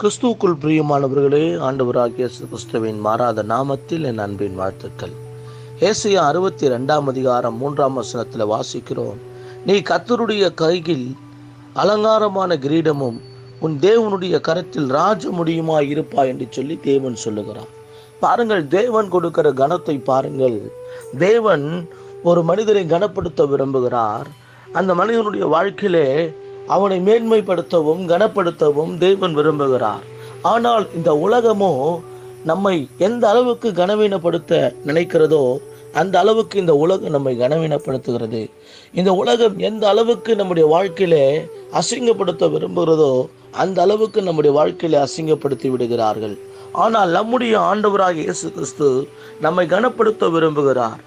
கிறிஸ்துவுக்குள் பிரியமானவர்களே ஆண்டவராகிய கிறிஸ்துவின் மாறாத நாமத்தில் என் அன்பின் வாழ்த்துக்கள். ஏசியா அறுபத்தி ரெண்டாம் அதிகாரம் மூன்றாம் வசனத்தில் வாசிக்கிறோம். நீ கத்தருடைய கையில் அலங்காரமான கிரீடமும் உன் தேவனுடைய கரத்தில் ராஜ முடியுமா இருப்பாய் என்று சொல்லி தேவன் சொல்லுகிறான் பாருங்கள் தேவன் கொடுக்கிற கனத்தை பாருங்கள். தேவன் ஒரு மனிதரை கனப்படுத்த விரும்புகிறார். அந்த மனிதனுடைய வாழ்க்கையிலே அவனை மேன்மைப்படுத்தவும் கனப்படுத்தவும் தேவன் விரும்புகிறார். ஆனால் இந்த உலகமோ நம்மை எந்த அளவுக்கு கனவீனப்படுத்த நினைக்கிறதோ அந்த அளவுக்கு இந்த உலகம் நம்மை கனவீனப்படுத்துகிறது. இந்த உலகம் எந்த அளவுக்கு நம்முடைய வாழ்க்கையிலே அசிங்கப்படுத்த விரும்புகிறதோ அந்த அளவுக்கு நம்முடைய வாழ்க்கையில அசிங்கப்படுத்தி விடுகிறார்கள். ஆனால் நம்முடைய ஆண்டவராக இயேசு கிறிஸ்து நம்மை கனப்படுத்த விரும்புகிறார்.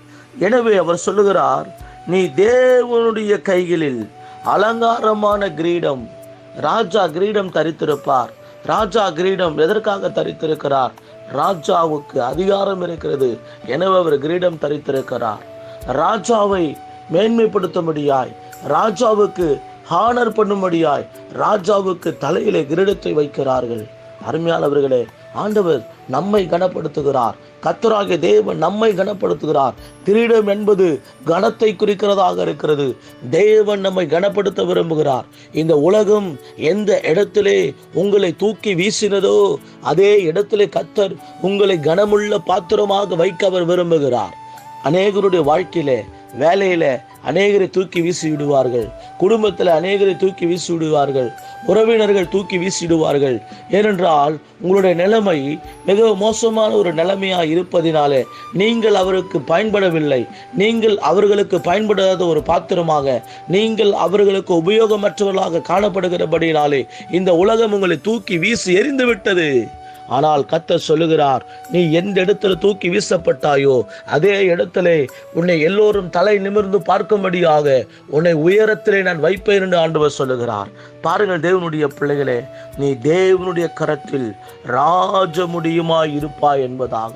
எனவே அவர் சொல்லுகிறார் நீ தேவனுடைய கைகளில் அலங்காரமான கிரீடம். ராஜா கிரீடம் தரித்திருப்பார். ராஜா கிரீடம் எதற்காக தரித்திருக்கிறார்? ராஜாவுக்கு அதிகாரம் இருக்கிறது. எனவே அவர் கிரீடம் தரித்திருக்கிறார். ராஜாவை மேன்மைப்படுத்தும்படியாய் ராஜாவுக்கு ஹானர் பண்ணும்படியாய் ராஜாவுக்கு தலையிலே கிரீடத்தை வைக்கிறார்கள். அருமையானவர்களே ஆண்டவர் நம்மை கனப்படுத்துகிறார். கத்தராகிய தேவன் நம்மை கனப்படுத்துகிறார். கிரீடம் என்பது கனத்தை குறிக்கிறதாக இருக்கிறது. தேவன் நம்மை கனப்படுத்த விரும்புகிறார். இந்த உலகம் எந்த இடத்திலே உங்களை தூக்கி வீசினதோ அதே இடத்திலே கத்தர் உங்களை கனமுள்ள பாத்திரமாக வைக்க அவர் விரும்புகிறார். அநேகருடைய வாழ்க்கையில வேலையில அநேகரை தூக்கி வீசி விடுவார்கள் குடும்பத்தில் அநேகரை தூக்கி வீசி விடுவார்கள் உறவினர்கள் தூக்கி வீசிடுவார்கள் ஏனென்றால் உங்களுடைய நிலைமை மிக மோசமான ஒரு நிலைமையாக இருப்பதினாலே நீங்கள் அவருக்கு பயன்படவில்லை. நீங்கள் அவர்களுக்கு பயன்படாத ஒரு பாத்திரமாக நீங்கள் அவர்களுக்கு உபயோகமற்றவர்களாக காணப்படுகிறபடினாலே இந்த உலகம் உங்களை தூக்கி வீசி எறிந்து விட்டது ஆனால் கத்த சொல்லுகிறார் நீ எந்த இடத்துல தூக்கி வீசப்பட்டாயோ அதே இடத்துல உன்னை எல்லோரும் தலை நிமிர்ந்து பார்க்கும்படியாக உன்னை உயரத்திலே நான் வைப்பேன் என்று ஆண்டவர் சொல்லுகிறார். பாருங்கள் தேவனுடைய பிள்ளைகளே நீ தேவனுடைய கரத்தில் ராஜ இருப்பாய் என்பதாக.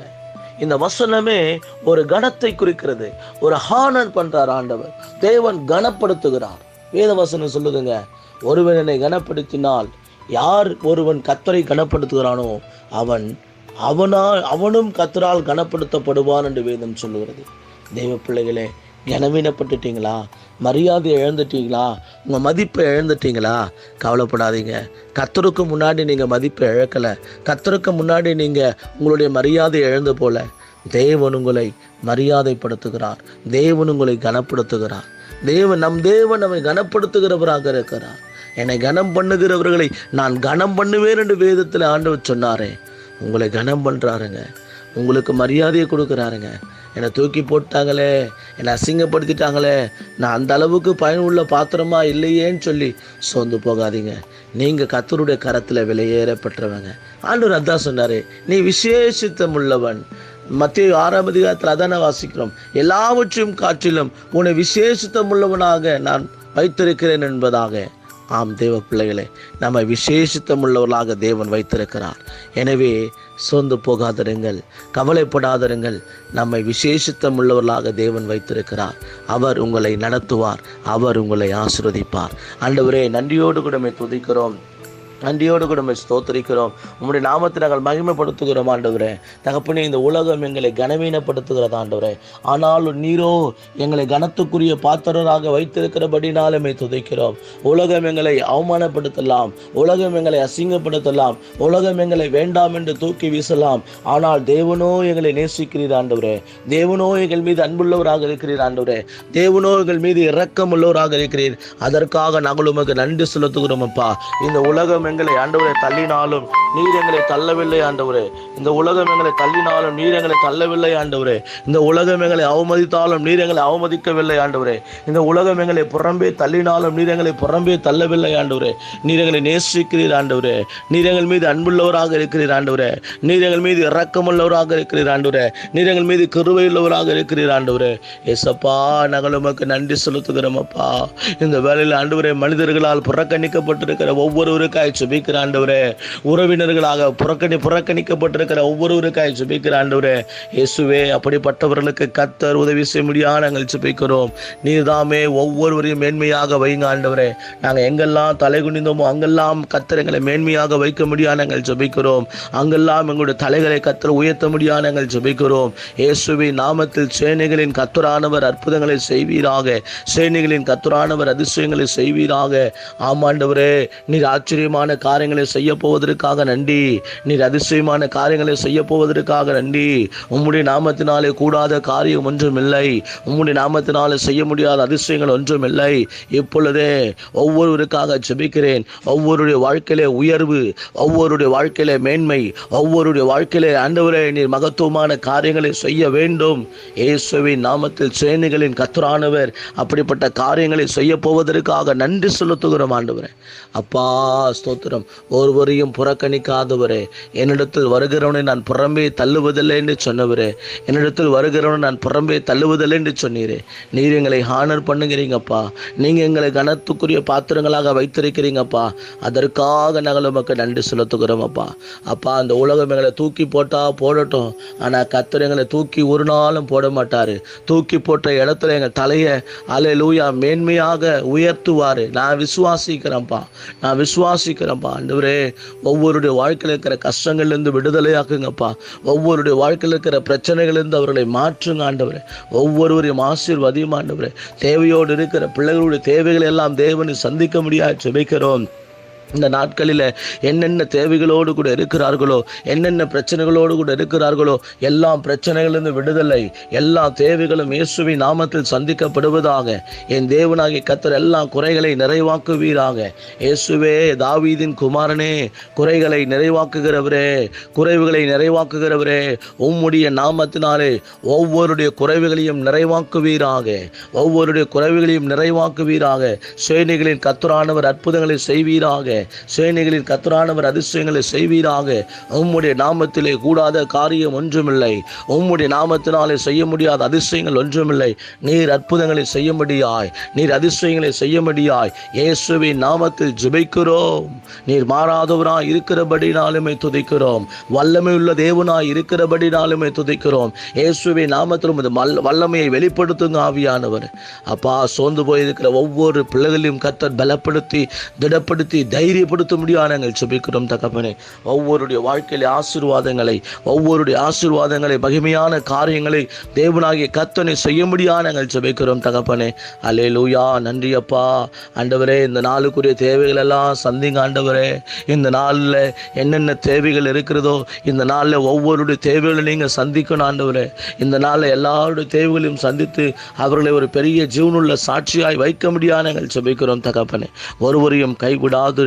இந்த வசனமே ஒரு கணத்தை குறிக்கிறது ஒரு ஹானர் பண்றார் ஆண்டவர். தேவன் கனப்படுத்துகிறார். வேத வசனம் சொல்லுதுங்க ஒருவன் என்னை கனப்படுத்தினால் யார் ஒருவன் கத்தரை கனப்படுத்துகிறானோ அவன் அவனால் அவனும் கத்தரால் கனப்படுத்தப்படுவான் என்று வேதம் சொல்லுகிறது. தெய்வ பிள்ளைகளே கனவீனப்பட்டுட்டீங்களா மரியாதை இழந்துட்டீங்களா? உங்கள் மதிப்பை இழந்துட்டீங்களா? கவலைப்படாதீங்க. கத்தருக்கு முன்னாடி நீங்கள் மதிப்பை இழக்கலை. கத்தருக்கு முன்னாடி நீங்கள் உங்களுடைய மரியாதை இழந்து போல. தேவன் உங்களை மரியாதைப்படுத்துகிறார். தேவன் உங்களை கனப்படுத்துகிறார். தேவன் நம் தேவன் நம்மை கனப்படுத்துகிறவராக இருக்கிறார். என்னை கனம் பண்ணுகிறவர்களை நான் கனம் பண்ணுவேன் என்று வேதத்தில் ஆண்டவர் சொன்னாரே. உங்களை கனம் பண்ணுறாருங்க உங்களுக்கு மரியாதையை கொடுக்குறாருங்க. என்னை தூக்கி போட்டாங்களே என்னை அசிங்கப்படுத்திட்டாங்களே. நான் அந்த அளவுக்கு பயனுள்ள பாத்திரமா இல்லையேன்னு சொல்லி சோர்ந்து போகாதீங்க. நீங்கள் கத்தருடைய கரத்தில் விலையேறப்பட்டவங்க ஆண்டவர் அதான் சொன்னார் நீ விசேஷித்தம் உள்ளவன் மத்திய ஆறாம் அதிகாரத்தில் அதான வாசிக்கிறோம் எல்லாவற்றையும் காற்றிலும் உன்னை விசேஷித்தம் உள்ளவனாக நான் வைத்திருக்கிறேன் என்பதாக. ஆம் தேவ பிள்ளைகளே நம்மை விசேஷித்தம் உள்ளவர்களாக தேவன் வைத்திருக்கிறார். எனவே சோர்ந்து போகாதிருங்கள் கவலைப்படாதிருங்கள் நம்மை விசேஷித்தம் உள்ளவர்களாக தேவன் வைத்திருக்கிறார். அவர் உங்களை நடத்துவார் அவர் உங்களை ஆசிர்வதிப்பார். அண்டவரே நன்றியோடு கூட துதிக்கிறோம். நன்றியோடு கூட ஸ்தோத்தரிக்கிறோம். உங்களுடைய நாமத்தை நாங்கள் மகிமைப்படுத்துகிறோம் ஆண்டவரே. தகப்பனே இந்த உலகம் எங்களை கனவீனப்படுத்துகிறது ஆண்டவரே. ஆனாலும் நீரோ எங்களை கனத்துக்குரிய பாத்திரராக வைத்திருக்கிறபடினாலுமே துதைக்கிறோம். உலகம் எங்களை அவமானப்படுத்தலாம். உலகம் எங்களை அசிங்கப்படுத்தலாம். உலகம் எங்களை வேண்டாம் என்று தூக்கி வீசலாம். ஆனால் தேவனோ எங்களை நேசிக்கிறீர் ஆண்டவரே. தேவனோ எங்கள் மீது அன்புள்ளவராக இருக்கிறீர் ஆண்டவரே. தேவனோ எங்கள் மீது இரக்கம் உள்ளவராக இருக்கிறீர். அதற்காக நாங்கள் உமக்கு நன்றி செலுத்துகிறோம் அப்பா. இந்த உலகம் எங்களை ஆண்டவரை தள்ளினாலும் நீர் எங்களை தள்ளவில்லை ஆண்டவரே. இந்த உலகம் எங்களை தள்ளினாலும் நீர் எங்களை தள்ளவில்லை ஆண்டவரே. இந்த உலகம் எங்களை அவமதித்தாலும் நீர் எங்களை அவமதிக்கவில்லை ஆண்டவரே. இந்த உலகம் எங்களை புறம்பே தள்ளினாலும் நீர் எங்களை புறம்பே தள்ளவில்லை ஆண்டவரே. நீர் எங்களை நேசிக்கிறீர் ஆண்டவரே. நீர் எங்கள் மீது அன்புள்ளவராக இருக்கிறீர் ஆண்டவரே. நீர் எங்கள் மீது இரக்கமுள்ளவராக இருக்கிறீர் ஆண்டவரே. நீர் எங்கள் மீது கிருபையுள்ளவராக இருக்கிறீர் ஆண்டவரே. எசப்பா நாங்கள் உமக்கு நன்றி செலுத்துகிறோம் அப்பா. இந்த வேலையில் ஆண்டவரே மனிதர்களால் புறக்கணிக்கப்பட்டிருக்கிற ஒவ்வொருவருக்காய் சுபிக்கிற ஆண்டவரே உறவினர்களாக புறக்கணி புறக்கணிக்கப்பட்டிருக்கிற ஒவ்வொருவருக்காய் சுபிக்கிற ஆண்டவரே இயேசுவே அப்படிப்பட்டவர்களுக்கு கத்தர் உதவி செய்ய முடியாது நாங்கள் சுபிக்கிறோம். நீர்தாமே ஒவ்வொருவரையும் மேன்மையாக வைங்க ஆண்டவரே. நாங்கள் எங்கெல்லாம் தலை குனிந்தோமோ அங்கெல்லாம் கத்தர் எங்களை மேன்மையாக வைக்க முடியாது நாங்கள் ஜெபிக்கிறோம் அங்கெல்லாம் எங்களுடைய தலைகளை கத்தர் உயர்த்த முடியாது நாங்கள் ஜெபிக்கிறோம் இயேசுவின் நாமத்தில் சேனைகளின் கத்தரானவர் அற்புதங்களை செய்வீராக. சேனைகளின் கத்துரானவர் அதிசயங்களை செய்வீராக. ஆமாண்டவரே நீர் ஆச்சரியமான காரியங்களை செய்ய போவதற்காக நன்றி. நீர் அதிசயமான காரியங்களை செய்ய போவதற்காக நன்றி. உம்முடைய நாமத்தினாலே கூடாத காரியம் ஒன்றும் இல்லை. உம்முடைய நாமத்தினாலே செய்ய முடியாத அதிசயங்கள் ஒன்றும் இல்லை. இப்பொழுதே ஒவ்வொருவருக்காக ஜெபிக்கிறேன். ஒவ்வொருடைய வாழ்க்கையிலே உயர்வு ஒவ்வொருடைய வாழ்க்கையிலே மேன்மை ஒவ்வொருடைய வாழ்க்கையிலே ஆண்டவரே நீர் மகத்துவமான காரியங்களை செய்ய வேண்டும். இயேசுவின் நாமத்தில் சேனைகளின் கத்தரானவர் அப்படிப்பட்ட காரியங்களை செய்ய போவதற்காக நன்றி செலுத்துகிறோம் ஆண்டவரே. அப்பா ஸ்தோத்திரம் ஒருவரையும் புறக்கணிக்காதவரே. என்னிடத்தில் வருகிறவனை நான் புறம்பே தள்ளுவதில்லை என்று சொன்னவரே. என்னிடத்தில் வருகிறவனை நான் புறம்பே தள்ளுவதில்லை என்று சொன்னீரே. நீர் எங்களை ஹானர் பண்ணுகிறீங்கப்பா. நீங்க எங்களை கனத்துக்குரிய பாத்திரங்களாக வைத்திருக்கிறீங்கப்பா. அதற்காக நாங்கள் உமக்கு நன்றி செலுத்துகிறோம் அப்பா அப்பா அந்த உலகம் எங்களை தூக்கி போட்டா போடட்டும். ஆனா கத்தர் எங்களை தூக்கி ஒரு நாளும் போட மாட்டாரு. தூக்கி போட்ட இடத்துல எங்க தலையை அலை லூயா மேன்மையாக உயர்த்துவாரு. நான் விசுவாசிக்கிறேன்ப்பா. நான் விசுவாசிக்கிறேன்ப்பா ஆண்டவரே ஒவ்வொருடைய வாழ்க்கையில் இருக்கிற கஷ்டங்கள்லேருந்து விடுதலையாக்குங்கப்பா. ஒவ்வொருடைய வாழ்க்கையில் இருக்கிற பிரச்சனைகள்லேருந்து அவர்களை மாற்றுங்க ஆண்டவரே. ஒவ்வொருவரையும் ஆசீர்வதியும் ஆண்டவரே. தேவையோடு இருக்கிற பிள்ளைகளுடைய தேவைகளை எல்லாம் தேவனை சந்திக்க முடியாது ஜெபிக்கிறோம். இந்த நாட்களில் என்னென்ன தேவைகளோடு கூட இருக்கிறார்களோ என்னென்ன பிரச்சனைகளோடு கூட இருக்கிறார்களோ எல்லா பிரச்சனைகளிலிருந்து விடுதலை எல்லா தேவைகளும் இயேசுவின் நாமத்தில் சந்திக்கப்படுவதாக என் தேவனாகிய கத்தர் எல்லா குறைகளை நிறைவாக்குவீராக. இயேசுவே தாவீதின் குமாரனே குறைகளை நிறைவாக்குகிறவரே குறைவுகளை நிறைவாக்குகிறவரே உம்முடைய நாமத்தினாலே ஒவ்வொருடைய குறைவுகளையும் நிறைவாக்குவீராக ஒவ்வொருடைய குறைவுகளையும் நிறைவாக்குவீராக. சேனைகளின் கத்துரானவர் அற்புதங்களை செய்வீராக. சேனைகளின் கத்தரானவர் அதிசயங்களை செய்வீராக. உம்முடைய நாமத்திலே கூடாத காரியம் ஒன்றுமில்லை. உம்முடைய நாமத்தினாலே செய்ய முடியாத அதிசயங்கள் ஒன்றுமில்லை. நீர் அற்புதங்களை செய்யும்படியாய் நீர் அதிசயங்களை செய்யும்படியாய் இயேசுவின் நாமத்தில் ஜெபிக்கிறோம். நீர் மாறாதவராய் இருக்கிறபடினாலுமே துதிக்கிறோம். வல்லமை உள்ள தேவனாய் இருக்கிறபடினாலுமே துதிக்கிறோம். இயேசுவின் நாமத்தில் உமது வல்லமையை வெளிப்படுத்துங்க ஆவியானவர். அப்பா சோர்ந்து போயிருக்கிற ஒவ்வொரு பிள்ளைகளையும் கத்தர் பலப்படுத்தி திடப்படுத்தி தைரியப்படுத்த முடியும் நாங்கள் சுபிக்கிறோம் தகப்பனே. ஒவ்வொருடைய வாழ்க்கையில ஆசீர்வாதங்களை ஒவ்வொருடைய ஆசீர்வாதங்களை மகிமையான காரியங்களை தேவனாகிய கத்தனை செய்ய முடியாது நாங்கள் சுபிக்கிறோம் தகப்பனே. அலே லூயா நன்றி அப்பா ஆண்டவரே இந்த நாளுக்குரிய தேவைகள் எல்லாம் சந்திங்க ஆண்டவரே. இந்த நாளில் என்னென்ன தேவைகள் இருக்கிறதோ இந்த நாளில் ஒவ்வொருடைய தேவைகளை நீங்கள் சந்திக்கணும் ஆண்டவரே. இந்த நாளில் எல்லாருடைய தேவைகளையும் சந்தித்து அவர்களை ஒரு பெரிய ஜீவனுள்ள சாட்சியாய் வைக்க முடியாது நாங்கள் சுபிக்கிறோம் தகப்பனே. ஒருவரையும்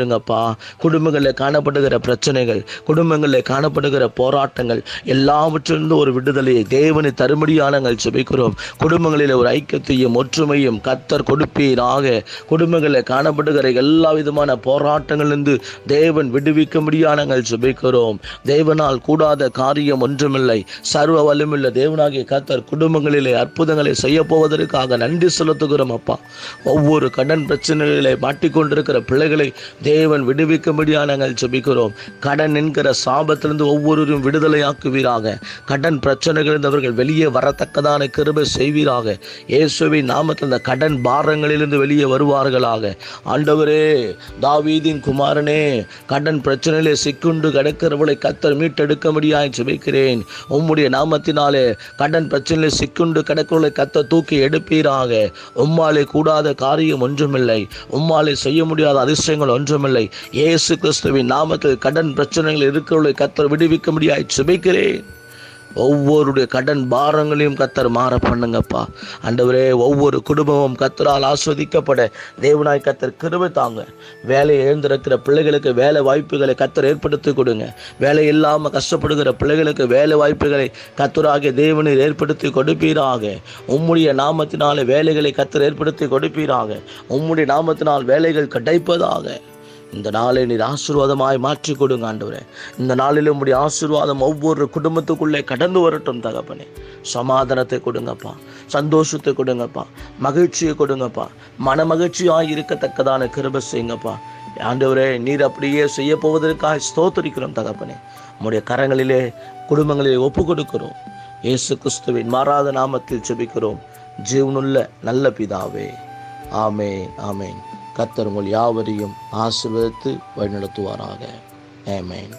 பாருங்கப்பா. குடும்பங்களில் காணப்படுகிற பிரச்சனைகள் குடும்பங்களில் காணப்படுகிற போராட்டங்கள் எல்லாவற்றிலிருந்து ஒரு விடுதலையை தேவனை தருமடியாக நாங்கள் ஜெபிக்கிறோம். குடும்பங்களில் ஒரு ஐக்கியத்தையும் ஒற்றுமையும் கத்தர் கொடுப்பீராக. குடும்பங்களில் காணப்படுகிற எல்லா விதமான போராட்டங்களிலிருந்து தேவன் விடுவிக்க முடியாது நாங்கள் ஜெபிக்கிறோம். தேவனால் கூடாத காரியம் ஒன்றுமில்லை. சர்வ வல்லமுள்ள தேவனாகிய கத்தர் குடும்பங்களிலே அற்புதங்களை செய்ய போவதற்காக நன்றி செலுத்துகிறோம் அப்பா. ஒவ்வொரு கடன் பிரச்சனைகளை மாட்டிக்கொண்டிருக்கிற பிள்ளைகளை தேவ தேவன் விடுவிக்கும்படியாக நாங்கள் ஜெபிக்கிறோம். கடன் என்கிற சாபத்திலிருந்து ஒவ்வொருவரும் விடுதலையாக்குவீராக. கடன் பிரச்சனைகளிலிருந்து அவர்கள் வெளியே வரத்தக்கதான கிருபை செய்வீராக. இயேசுவின் நாமத்தில் இந்த கடன் பாரங்களிலிருந்து வெளியே வருவார்களாக. ஆண்டவரே தாவீதின் குமாரனே கடன் பிரச்சனையிலே சிக்குண்டு கிடக்கிறவளை கத்தர் மீட்டெடுக்க முடியாது ஜெபிக்கிறேன். உம்முடைய நாமத்தினாலே கடன் பிரச்சனையிலே சிக்குண்டு கிடக்கிறவளை கத்த தூக்கி எடுப்பீராக. உம்மாலே கூடாத காரியம் ஒன்றுமில்லை. உம்மாலே செய்ய முடியாத அதிசயங்கள் ஒன்றுமில்லை. இயேசு கிறிஸ்துவின் நாமத்தில் கடன் பிரச்சனைகள் இருக்கிறவர்களை கத்தர் விடுவிக்க முடியாது சுபிக்கிறேன் ஒவ்வொருடைய கடன் பாரங்களையும் கத்தர் மாற பண்ணுங்கப்பா. அண்டவரே ஒவ்வொரு குடும்பமும் கத்தரால் ஆஸ்வதிக்கப்பட தேவனாய் கத்தர் கிருபை தாங்க. வேலையை எழுந்திருக்கிற பிள்ளைகளுக்கு வேலை வாய்ப்புகளை கத்தர் ஏற்படுத்தி கொடுங்க. வேலை இல்லாமல் கஷ்டப்படுகிற பிள்ளைகளுக்கு வேலை வாய்ப்புகளை கத்தராகிய தேவனில் ஏற்படுத்தி கொடுப்பீராக. உம்முடைய நாமத்தினால வேலைகளை கத்தர் ஏற்படுத்தி கொடுப்பீராக. உம்முடைய நாமத்தினால் வேலைகள் கிடைப்பதாக. இந்த நாளை நீர் ஆசீர்வாதமாய் மாற்றி கொடுங்க ஆண்டவரே. இந்த நாளில் உம்முடைய ஆசீர்வாதம் ஒவ்வொரு குடும்பத்துக்குள்ளே கடந்து வரட்டும் தகப்பனே. சமாதானத்தை கொடுங்கப்பா சந்தோஷத்தை கொடுங்கப்பா மகிழ்ச்சியை கொடுங்கப்பா மன மகிழ்ச்சியாக இருக்கத்தக்கதான கிருப செய்யுங்கப்பா. ஆண்டவரே நீர் அப்படியே செய்ய போவதற்காக ஸ்தோத்தரிக்கிறோம் தகப்பனே. உம்முடைய கரங்களிலே குடும்பங்களிலே ஒப்பு கொடுக்கிறோம் இயேசு கிறிஸ்துவின் மாறாத நாமத்தில் செபிக்கிறோம் ஜீவனுள்ள நல்ல பிதாவே. ஆமேன் ஆமேன். கத்தர் உங்கள் யாவரையும் ஆசிர்வதித்து வழிநடத்துவாராக. ஏமேன்